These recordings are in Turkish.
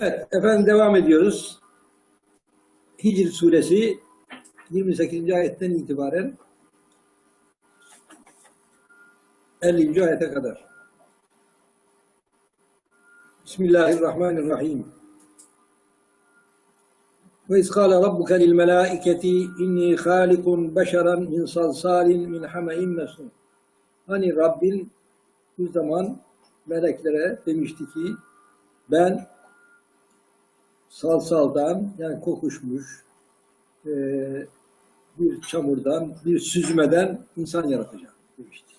Evet, efendim devam ediyoruz. Hicr suresi 28. ayetten itibaren 50. ayete kadar. Bismillahirrahmanirrahim. Ve izkâle rabbuke lil melâiketi inni hâlikun beşeran min salsalin min hame'in mesnun. Hani Rabbin bu zaman meleklere demişti ki ben salsaldan yani kokuşmuş e, bir çamurdan, bir süzmeden insan yaratacağım demişti.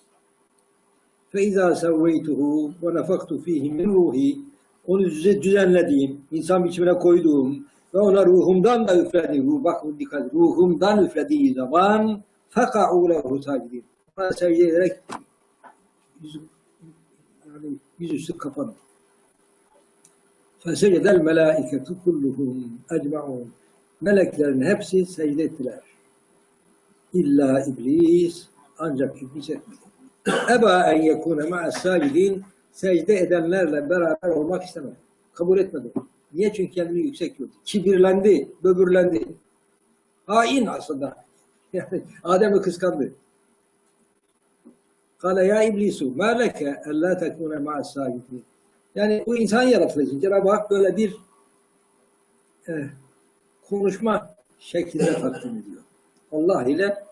فَاِذَا سَوَّيْتُهُ وَنَفَقْتُ ف۪يهِ مِنْ ruhi Onu düze- düzenlediğim, insan biçimine koyduğum ve ona ruhumdan da üflediğim, bak bu dikkat, ruhumdan üflediği zaman فَقَعُوا لَهُ سَاجِدِينَ Ona secde ederek yüzü, yani yüzüstü kapanır. Fesecdel melâiketu kulluhum ecma'un. Meleklerin hepsi secde ettiler. İlla iblis ancak iblis etmedi. Eba en yekune ma'as-sâcidîn secde edenlerle beraber olmak istemedi. Kabul etmedi. Niye? Çünkü kendini yüksek gördü. Kibirlendi, böbürlendi. Hain aslında. Yani Adem'i kıskandı. Kale ya iblisu ma leke ellâ tekûne ma'as-sâcidîn. Yani bu insan yaratılışı. Cenab-ı Hak böyle bir eh, konuşma şeklinde takdim ediyor. Allah ile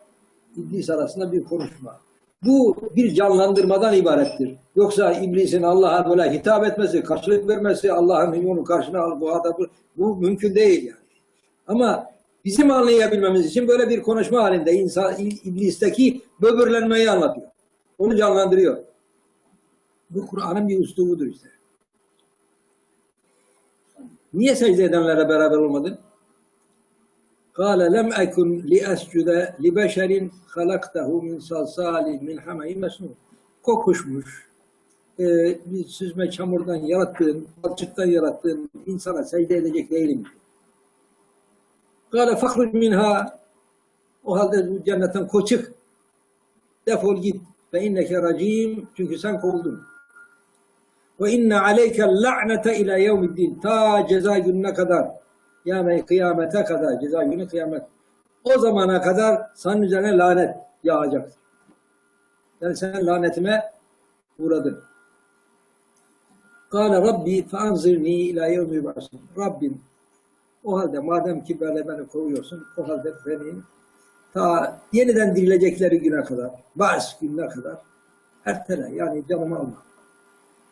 iblis arasında bir konuşma. Bu bir canlandırmadan ibarettir. Yoksa iblisin Allah'a böyle hitap etmesi, karşılık vermesi, Allah'ın onu karşına al bu adamı bu mümkün değil yani. Ama bizim anlayabilmemiz için böyle bir konuşma halinde insan iblisteki böbürlenmeyi anlatıyor. Onu canlandırıyor. Bu Kur'an'ın bir üslubudur işte. Niye secde edenlere beraber olmadın? Kale lem ekun li escude li beşerin halaktahu min salsali min hameyi. Kokuşmuş, e, bir süzme çamurdan yarattığın, balçıktan yarattığın insana secde edecek değilim. Kale fakruc minha o halde bu cennetten koçuk defol git ve inneke racim çünkü sen kovuldun. Ve inne aleyke la'nete ila yevmiddin ta ceza gününe kadar yani kıyamete kadar ceza günü kıyamet o zamana kadar senin üzerine lanet yağacaktır. Yani sen lanetime uğradın. Kâle Rabbi feanzirni ila yevmi yub'asun. Rabbim o halde madem ki böyle beni kovuyorsun o halde beni ta yeniden dirilecekleri güne kadar, bas gününe kadar ertele yani canımı alma.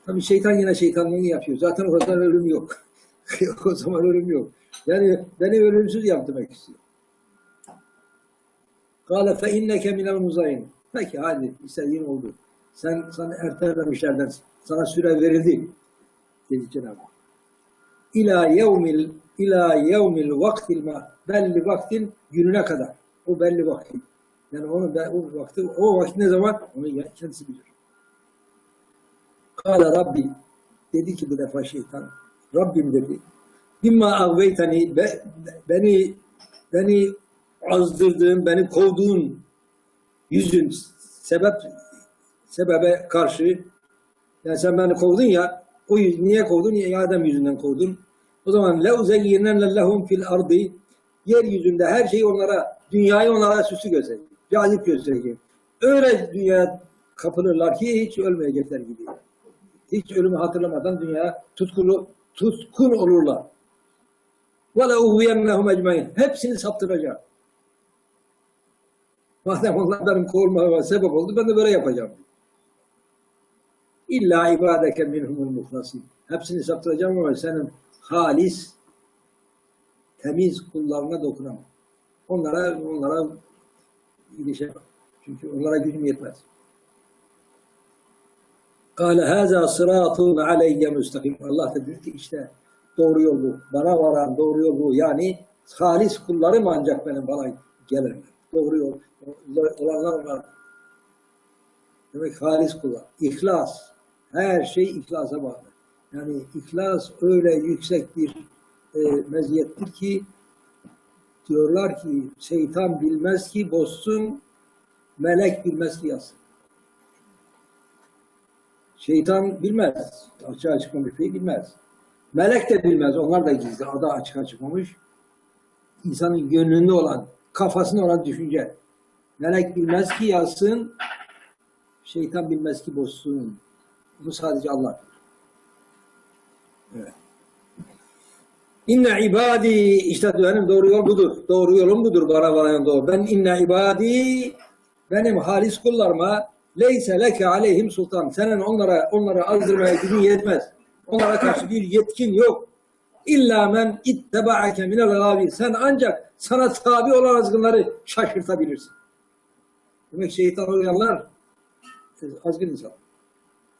Tabii şeytan yine şeytanlığını yapıyor. Zaten o zaman ölüm yok. o zaman ölüm yok. Yani beni ölümsüz yap demek istiyor. Kâle fe inneke minel muzayin. Peki hadi istediğin oldu. Sen sana ertelemişlerden sana süre verildi. Dedi Cenab-ı Hak. İlâ yevmil ilâ yevmil vaktil ma belli vaktin gününe kadar. O belli vakti. Yani onu o vakti o vakit ne zaman onu kendisi bilir. Kâle Rabbi dedi ki bu defa şeytan Rabbim dedi Bimma agveytani be, beni beni azdırdığın, beni kovduğun yüzün sebep sebebe karşı yani sen beni kovdun ya o yüz, niye kovdun? Ya Adem yüzünden kovdun. O zaman le uzeyyinen lehum fil ardı yeryüzünde her şeyi onlara dünyayı onlara süslü göstereyim. Cazip göstereyim. Öyle dünya kapılırlar ki hiç ölmeyecekler gibi. Hiç ölümü hatırlamadan dünya tutkulu tutkun olurlar. Le uhviyennehum ecmain. Hepsini saptıracağım. Madem onlar benim kovulmama sebep oldu ben de böyle yapacağım. İlla ibadeke minhumul muhlasin. Hepsini saptıracağım ama senin halis, temiz kullarına dokunamam. Onlara, onlara ilişemem. Çünkü onlara gücüm yetmez. Kâle hâzâ sırâtun aleyye müstakim. Allah da diyor ki işte doğru yol bu. Bana varan doğru yol bu. Yani halis kullarım ancak benim bana gelirler. Doğru yol. Olanlar onlar. Demek halis kullar. İhlas. Her şey ihlasa bağlı. Yani ihlas öyle yüksek bir e, meziyettir ki diyorlar ki şeytan bilmez ki bozsun, melek bilmez ki yazsın. Şeytan bilmez. Açığa çıkmamış şey bilmez. Melek de bilmez. Onlar da gizli. Adı açığa çıkmamış. İnsanın gönlünde olan, kafasında olan düşünce. Melek bilmez ki yazsın, şeytan bilmez ki bozsun. Bu sadece Allah. bilir. Evet. İnne ibadi işte benim doğru yol budur. Doğru yolum budur bana varan doğru. Ben inne ibadi benim halis kullarıma leyse leke aleyhim sultan. Senin onlara onlara azdırmaya gücün yetmez. Onlara karşı bir yetkin yok. İlla men ittebaake minel gavi. Sen ancak sana tabi olan azgınları şaşırtabilirsin. Demek şeytan uyanlar azgın insan.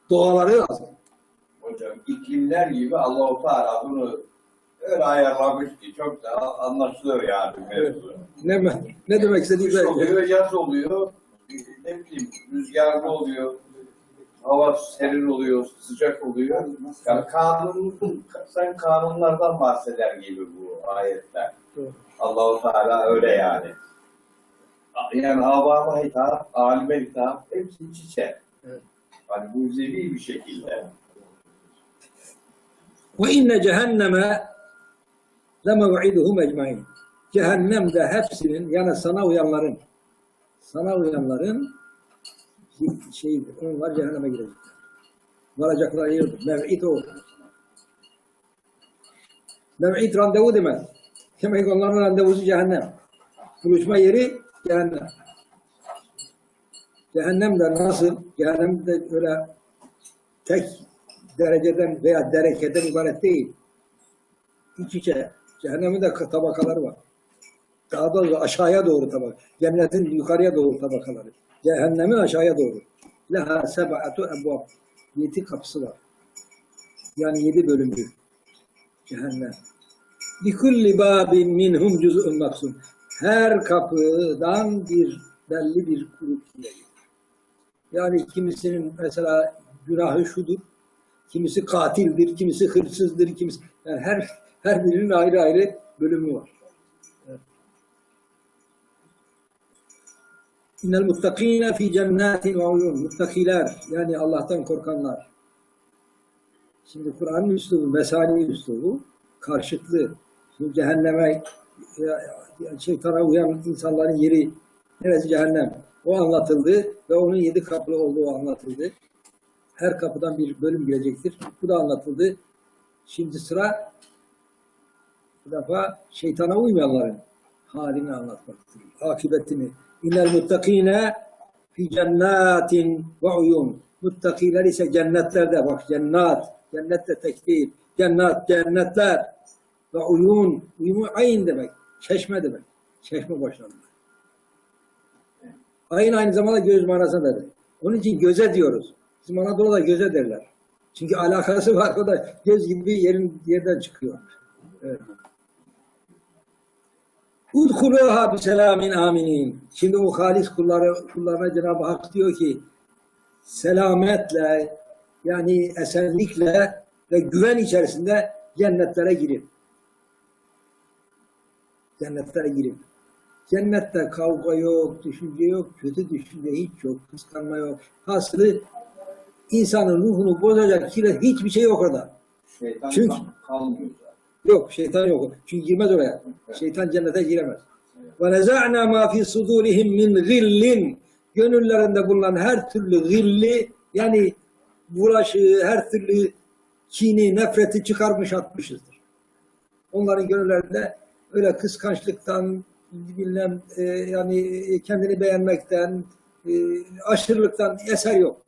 Doğaları azgın. Hocam iklimler gibi Allah-u Teala bunu öyle ayarlamış ki çok da anlaşılıyor yani mevzu. Ne, ne demek istediği belli. oluyor, yaz oluyor, ne bileyim rüzgarlı oluyor, hava serin oluyor, sıcak oluyor. Yani kanun, sen kanunlardan bahseder gibi bu ayetler. Allah-u Teala öyle yani. Yani avama hitap, alime hitap, hepsi iç içe. Hani mucizevi bir şekilde. Ve inne cehenneme lemev'iduhum ecmain. Cehennemde hepsinin yani sana uyanların sana uyanların şey onlar cehenneme girecekler. Varacakları yerdir. Mev'id o. Mev'id randevu demez. Demek onların randevusu cehennem. Buluşma yeri cehennem. Cehennem de nasıl? Cehennem de öyle tek dereceden veya derekeden ibaret değil. İç içe. Cehennemin de tabakaları var. Daha doğrusu aşağıya doğru tabak. Cennetin yukarıya doğru tabakaları. Cehennemin aşağıya doğru. Leha seb'atu ebvab. Yedi kapısı var. Yani yedi bölümlü. Cehennem. Likulli babin minhum cüz'un maksum. Her kapıdan bir belli bir grup gelir. Yani kimisinin mesela günahı şudur. Kimisi katildir, kimisi hırsızdır, kimisi yani her her birinin ayrı ayrı bölümü var. Evet. İnnel muttakine fi cennetin ve uyun. Muttakiler yani Allah'tan korkanlar. Şimdi Kur'an'ın üslubu, mesani üslubu karşıtlı. Şimdi cehenneme şeytana uyan insanların yeri neresi cehennem? O anlatıldı ve onun yedi kapılı olduğu anlatıldı. Her kapıdan bir bölüm gelecektir. Bu da anlatıldı. Şimdi sıra bu defa şeytana uymayanların halini anlatmaktır. Akıbetini. İnnel muttakine fi cennetin ve uyun. Muttakiler ise cennetlerde. Bak cennet. Cennet de tek değil. Cennet, cennetler. Ve uyun. Uyun ayn demek. Çeşme demek. Çeşme başlarında. Ayın aynı zamanda göz manasına da. Onun için göze diyoruz. Bizim Anadolu'da göze derler. Çünkü alakası var. O da göz gibi yerin yerden çıkıyor. Evet. Udhuluha bi selamin aminin. Şimdi o halis kulları, kullarına Cenab-ı Hak diyor ki selametle yani esenlikle ve güven içerisinde cennetlere girin. Cennetlere girin. Cennette kavga yok, düşünce yok, kötü düşünce hiç yok, kıskanma yok. Hasılı insanın ruhunu bozacak kire hiçbir şey yok orada. Şeytan Çünkü- kal- kalmıyor. Yok şeytan yok. Çünkü girmez oraya. Şeytan cennete giremez. Ve neza'na ma fi sudurihim min gillin. Gönüllerinde bulunan her türlü gilli yani bulaşığı, her türlü kini, nefreti çıkarmış atmışızdır. Onların gönüllerinde öyle kıskançlıktan, bilmem e, yani kendini beğenmekten, e, aşırılıktan eser yok.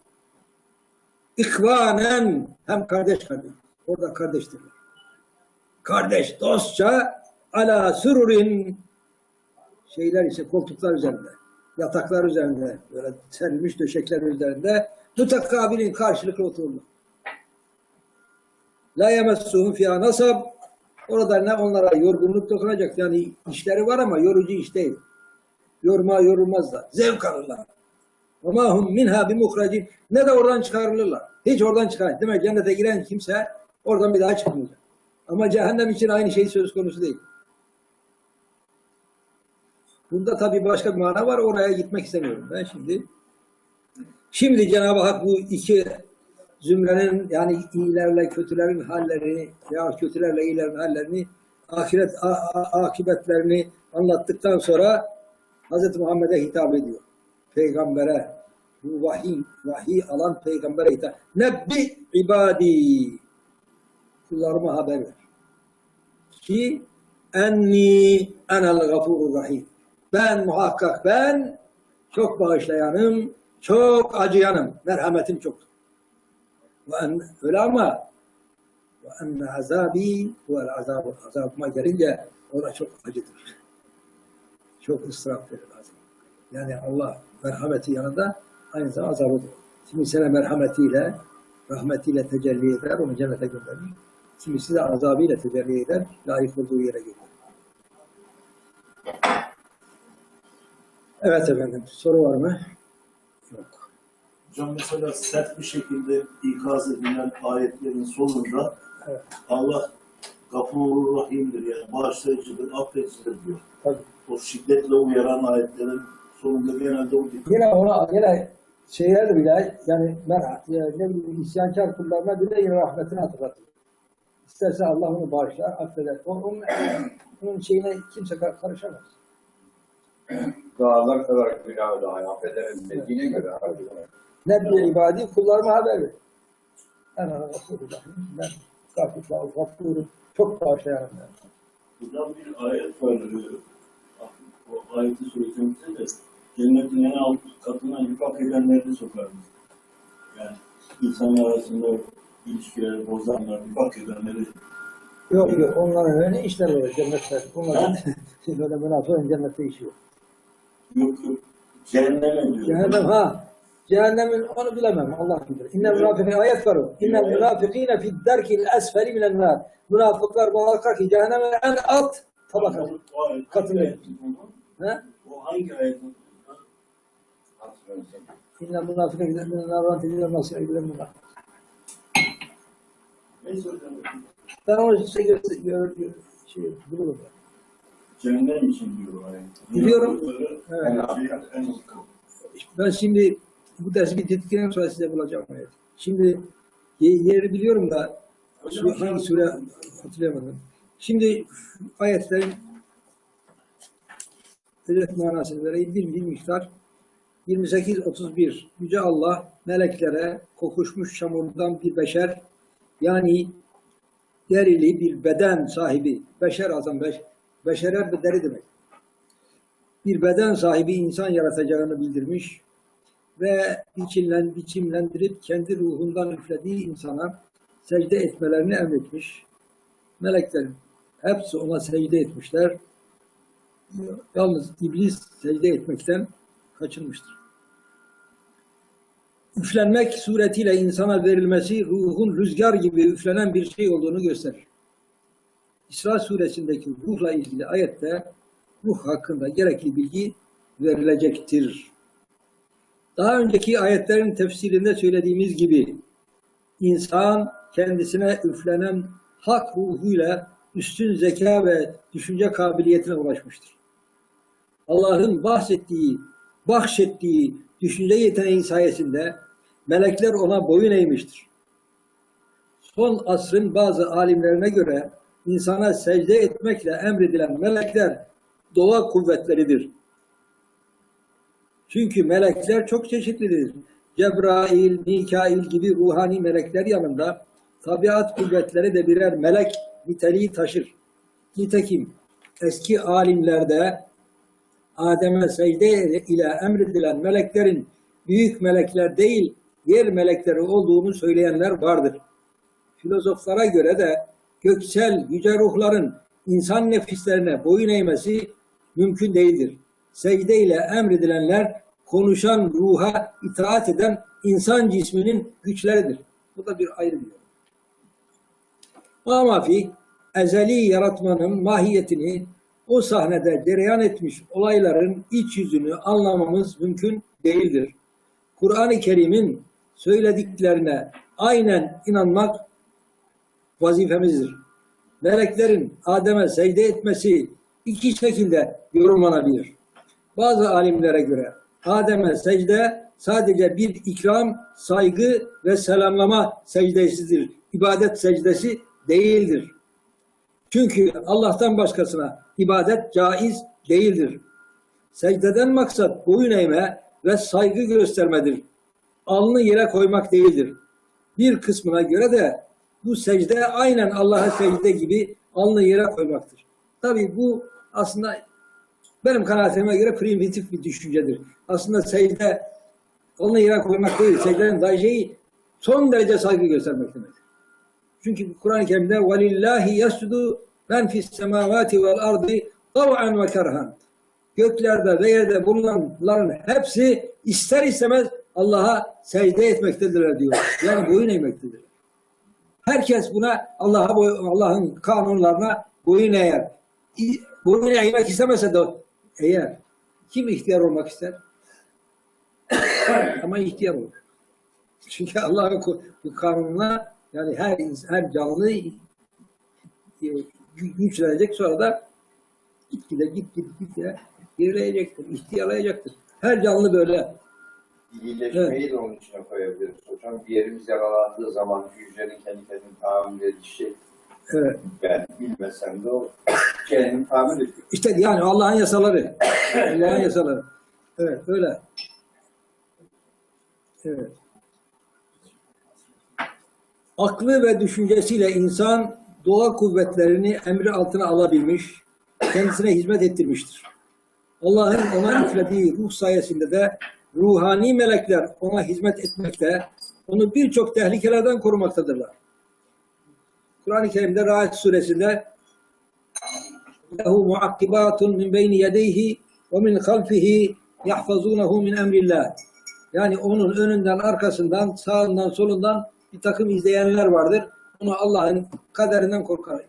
İkvanen hem kardeş kardeş. Orada kardeştirler kardeş, dostça ala sururin şeyler ise koltuklar üzerinde, yataklar üzerinde, böyle serilmiş döşekler üzerinde mutakabilin karşılıklı otururlar. La yemessuhum fiyâ nasab orada ne onlara yorgunluk dokunacak yani işleri var ama yorucu iş değil. Yorma yorulmazlar. Zevk alırlar. Ve ma hum minha bimuhracin ne de oradan çıkarılırlar. Hiç oradan çıkar. Demek cennete giren kimse oradan bir daha çıkmayacak. Ama cehennem için aynı şey söz konusu değil. Bunda tabii başka bir mana var. Oraya gitmek istemiyorum ben şimdi. Şimdi Cenab-ı Hak bu iki zümrenin yani iyilerle kötülerin hallerini ya kötülerle iyilerin hallerini ahiret a- a- akıbetlerini anlattıktan sonra Hz. Muhammed'e hitap ediyor. Peygambere bu vahiy, vahiy alan peygambere hitap. Nebbi ibadi kullarıma haber ver. Ki enni enel gafurur rahim. Ben muhakkak ben çok bağışlayanım, çok acıyanım. Merhametim çok. Ve en, öyle ama ve enne azabi ve azabı azabıma gelince o da çok acıdır. Çok ıstırap verir azap. Yani Allah merhameti yanında aynı zamanda azabıdır. Kimisi de merhametiyle, rahmetiyle tecelli eder, onu cennete gönderir. Kimisi de azabıyla tecelli eder, layık olduğu yere gönderir. Evet efendim, soru var mı? Yok. Hocam mesela sert bir şekilde ikaz edilen ayetlerin sonunda Evet. Allah gafurur rahimdir yani bağışlayıcıdır, affedicidir diyor. Tabii. O şiddetle uyaran ayetlerin sonunda genelde o dikkat. Yine ona yine şeyler bile yani mer ya ne bileyim isyankar kullarına bile yine rahmetini hatırlatır. İsterse Allah onu bağışlar, affeder. O- Onun, onun şeyine kimse kar- karışamaz. Dağlar kadar günahı daha affederim dediğine göre abi. Nebbi ibadi kullarıma haber ver. Ben ona. Ben gafurla gafurum. Çok bağışlayanım ben. Buradan bir ayet var. O ayeti söyleyeceğimizde de cennetin en alt katına nifak edenleri sokarız. Yani insanlar arasında ilişkileri bozanlar, nifak edenleri Yok yok onların öyle işler var cennetler. Onların böyle münafığın cennette işi yok. yok yok cehenneme diyor. Cehennem ha. Cehennemin onu bilemem. Allah bilir. İnnel münafıkîne ayet var o. İnnel münafıkîne fid derkil esfeli minen nar. Münafıklar muhakkak ki cehennemin en alt tabakası. O ayet- Katılıyor. He? O hangi ayet? Hatırlıyorsun. İnnel münafıkîne minen nar. Nasıl ayırılır bunlar. Neyse hocam. Ben onu size göster gör, gör, şey, bulurum. Cehennem için diyor ayet. Biliyorum. Evet. Ben şimdi bu dersi bitirdikten sonra size bulacağım. Evet. Şimdi ye- yeri biliyorum da Hocam, hangi sure hatırlayamadım. Şimdi ayetlerin özet manasını vereyim. Bir, bir miktar 28-31 Yüce Allah meleklere kokuşmuş çamurdan bir beşer yani derili bir beden sahibi beşer azam beş, beşere bir deri demek. Bir beden sahibi insan yaratacağını bildirmiş ve biçimlen, biçimlendirip kendi ruhundan üflediği insana secde etmelerini emretmiş. Melekler hepsi ona secde etmişler. Yalnız iblis secde etmekten kaçınmıştır. Üflenmek suretiyle insana verilmesi ruhun rüzgar gibi üflenen bir şey olduğunu gösterir. İsra suresindeki ruhla ilgili ayette ruh hakkında gerekli bilgi verilecektir. Daha önceki ayetlerin tefsirinde söylediğimiz gibi insan kendisine üflenen hak ruhuyla üstün zeka ve düşünce kabiliyetine ulaşmıştır. Allah'ın bahsettiği, bahşettiği düşünce yeteneği sayesinde melekler ona boyun eğmiştir. Son asrın bazı alimlerine göre insana secde etmekle emredilen melekler doğa kuvvetleridir. Çünkü melekler çok çeşitlidir. Cebrail, Mikail gibi ruhani melekler yanında tabiat kuvvetleri de birer melek niteliği taşır. Nitekim eski alimlerde Adem'e secde ile emredilen meleklerin büyük melekler değil, diğer melekleri olduğunu söyleyenler vardır. Filozoflara göre de göksel yüce ruhların insan nefislerine boyun eğmesi mümkün değildir. Secde ile emredilenler konuşan ruha itaat eden insan cisminin güçleridir. Bu da bir ayrı bir. Ama fi ezeli yaratmanın mahiyetini o sahnede cereyan etmiş olayların iç yüzünü anlamamız mümkün değildir. Kur'an-ı Kerim'in söylediklerine aynen inanmak vazifemizdir. Meleklerin Adem'e secde etmesi iki şekilde yorumlanabilir. Bazı alimlere göre Adem'e secde sadece bir ikram, saygı ve selamlama secdesidir. İbadet secdesi değildir. Çünkü Allah'tan başkasına ibadet caiz değildir. Secdeden maksat boyun eğme ve saygı göstermedir. Alnı yere koymak değildir. Bir kısmına göre de bu secde aynen Allah'a secde gibi alnı yere koymaktır. Tabii bu aslında benim kanaatime göre primitif bir düşüncedir. Aslında secde alnı yere koymak değil, secdenin daha şeyi son derece saygı göstermek demek. Çünkü Kur'an-ı Kerim'de وَلِلَّهِ يَسْجُدُ Men fis semavati vel ardi tav'an ve kerhan. Göklerde ve yerde bulunanların hepsi ister istemez Allah'a secde etmektedirler diyor. Yani boyun eğmektedir. Herkes buna Allah'a Allah'ın kanunlarına boyun eğer. Boyun eğmek istemese de eğer. Kim ihtiyar olmak ister? Ama ihtiyar olur. Çünkü Allah'ın kanununa yani her her canlı güçlenecek sonra da gitgide git git gitgide gerileyecektir, ihtiyarlayacaktır. Her canlı böyle. İyileşmeyi de onun içine koyabiliriz hocam. Bir yerimiz yaralandığı zaman hücrenin kendi kendini tahammül edişi Evet. ben bilmesem de o kendini tahammül ediyor. İşte yani Allah'ın yasaları. Allah'ın yasaları. Evet öyle. Evet. Aklı ve düşüncesiyle insan doğa kuvvetlerini emri altına alabilmiş, kendisine hizmet ettirmiştir. Allah'ın ona üflediği ruh sayesinde de ruhani melekler ona hizmet etmekte, onu birçok tehlikelerden korumaktadırlar. Kur'an-ı Kerim'de Rahat suresinde lehu muakkibatun min beyni yedeyhi ve min halfihi yahfazunehu min emrillah. Yani onun önünden, arkasından, sağından, solundan bir takım izleyenler vardır. Onu Allah'ın kaderinden korkar.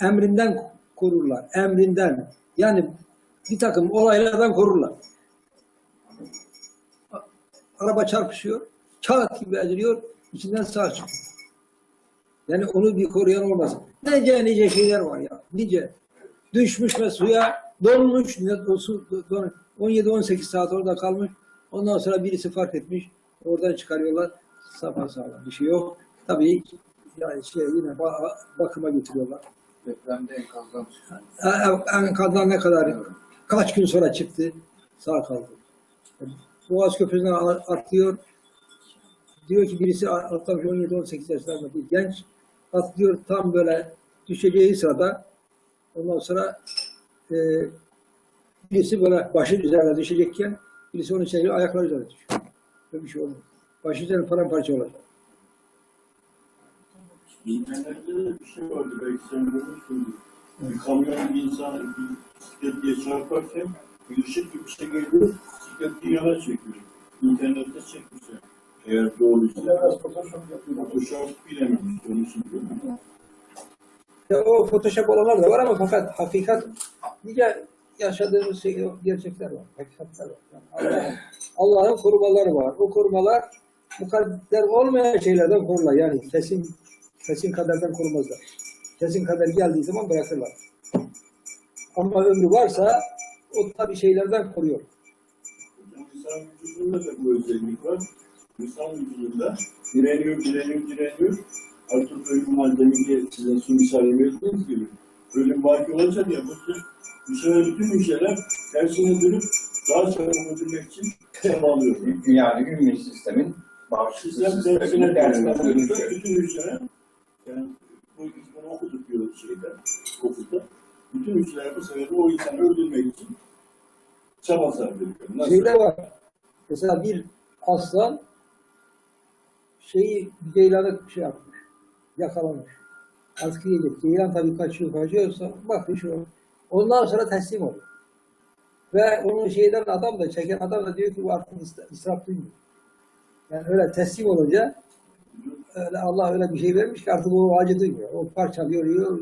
Emrinden korurlar. Emrinden. Yani bir takım olaylardan korurlar. Araba çarpışıyor. Kağıt gibi eziliyor. içinden sağ çıkıyor. Yani onu bir koruyan olmaz. Nice nice şeyler var ya. Nice. Düşmüş ve suya donmuş. ne- o su don- 17-18 saat orada kalmış. Ondan sonra birisi fark etmiş. Oradan çıkarıyorlar. Safa sağlam bir şey yok. Tabii yani şey yine ba- bakıma götürüyorlar. Depremde enkazdan çıkan. E- Enkazdan ne kadar kaç gün sonra çıktı. Sağ kaldı. Boğaz Köprüsü'nden atlıyor. Diyor ki birisi atlamış 17-18 yaşlarında bir genç. Atlıyor tam böyle düşeceği sırada ondan sonra e, birisi böyle başı üzerine düşecekken birisi onu çeviriyor ayakları üzerine düşüyor. Böyle bir şey olmuyor. Başı üzerine paramparça olacak. İnternette de bir şey vardı belki sen görmüşsündür. Bir kamyon bir insan bir bisikletliye çarparken bir ışık gibi bir şey geliyor, bisiklet bir yana çekiyor. İnternette çekmişler. Eğer doğruysa. Photoshop yapıyor. Photoshop bilememiş. Onun için değil mi? Ya o Photoshop olanlar da var ama fakat hakikat nice yaşadığımız şey, gerçekler var. Hakikatler var. Yani Allah- Allah'ın korumaları var. O korumalar mukadder olmayan şeylerden korurlar. Yani kesin kesin kaderden korumazlar. Kesin kader geldiği zaman bırakırlar. Ama ömrü varsa o tabii şeylerden koruyor. İnsan vücudunda da bu özellik var. İnsan vücudunda direniyor, direniyor, direniyor. Artık ölüm var demin ki size su misali verdiğiniz gibi. Ölüm vaki olacak ya bu tür bu sefer bütün hücreler tersine dönüp daha çabuk öldürmek için çabalıyor. Yani immün sistemin bağışıklık Sistem sisteminin tersine dönüşü. bütün hücreler diyor şeyden, okulda. Bütün hücreler bu sefer o insanı öldürmek için çaba sarf ediyor. Nasıl? Şeyde var. Mesela bir aslan şeyi bir ceylanı şey yapmış. Yakalamış. Artık yiyecek. Ceylan tabii kaçıyor kaçıyorsa bakmış o. Ondan sonra teslim oluyor. Ve onun şeyden adam da çeken adam da diyor ki bu artık is- israf duymuyor. Yani öyle teslim olunca öyle Allah öyle bir şey vermiş ki artık o acı duymuyor. O parçalıyor, yiyor.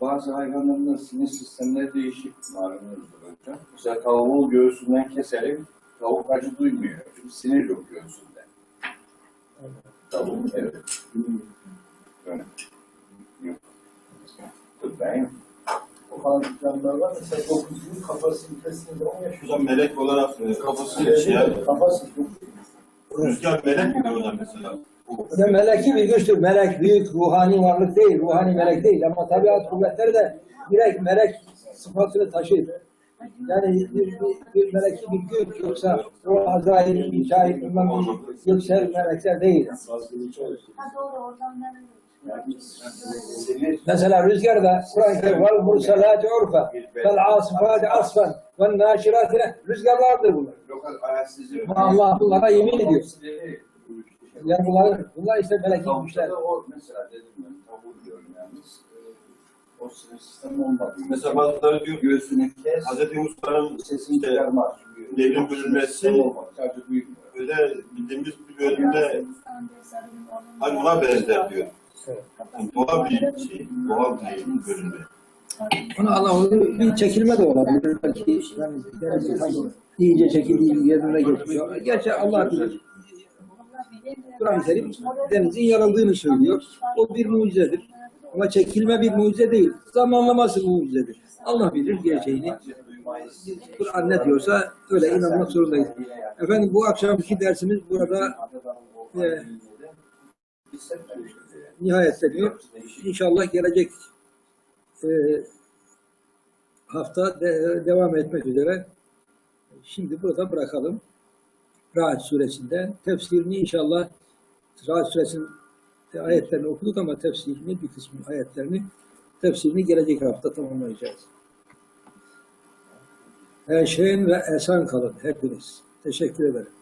Bazı hayvanların da sinir sistemleri değişik malumunuzdur hocam. Mesela tavuğu göğsünden keselim, tavuk acı duymuyor. Çünkü sinir yok göğsünde. Tavuk, evet. Öyle. Yok. Tıbben yok. O bazı canlılar var. Mesela 9 gün kapasitesinde 10 yaşıyor. Hocam melek olarak e, kafası yaşayan Kapasite. Rüzgar melek mi hocam mesela? Ve meleki bir güçtür. Melek büyük ruhani varlık değil, ruhani melek değil. Ama tabiat kuvvetleri de direkt melek sıfatını taşır. Yani bir, bir, bir meleki bir güç yoksa o Azrail, Mikail, bilmem ne, yüksel melekler değil. Mesela rüzgarda Kur'an-ı Kerim vel mursalati urfa fel asifati asfan ve naşirati rüzgarlardır bunlar. Allah bunlara yemin ediyor. Yani bunlar, bunlar işte. Tavukta o mesela dedim ben tavuğu diyorum yalnız. O sinir sistemi olmadı. Mesela bazıları diyor Göğsünü kes, Hz. Musa'nın sesini çıkarmaz. devrim bölünmesi öyle bildiğimiz bir bölümde hani ona benzer diyor. Yani bir şey, doğal bir bölünme. Ona Allah onu bir çekilme de olabilir. Belki yani tam iyice çekildiği yerine geçmiyor. Gerçi Allah bilir. Kur'an-ı Kerim denizin yarıldığını söylüyor. O bir mucizedir. Ama çekilme bir mucize değil. Zamanlaması mucizedir. Allah bilir gerçeğini. Kur'an ne diyorsa öyle inanmak zorundayız. Efendim bu akşamki dersimiz burada e, nihayetleniyor. İnşallah gelecek e, hafta de- devam etmek üzere. Şimdi burada bırakalım. Rahat suresinde. Tefsirini inşallah Rahat suresinin ayetlerini okuduk ama tefsirini bir kısmı ayetlerini tefsirini gelecek hafta tamamlayacağız. Her şeyin ve esen kalın hepiniz. Teşekkür ederim.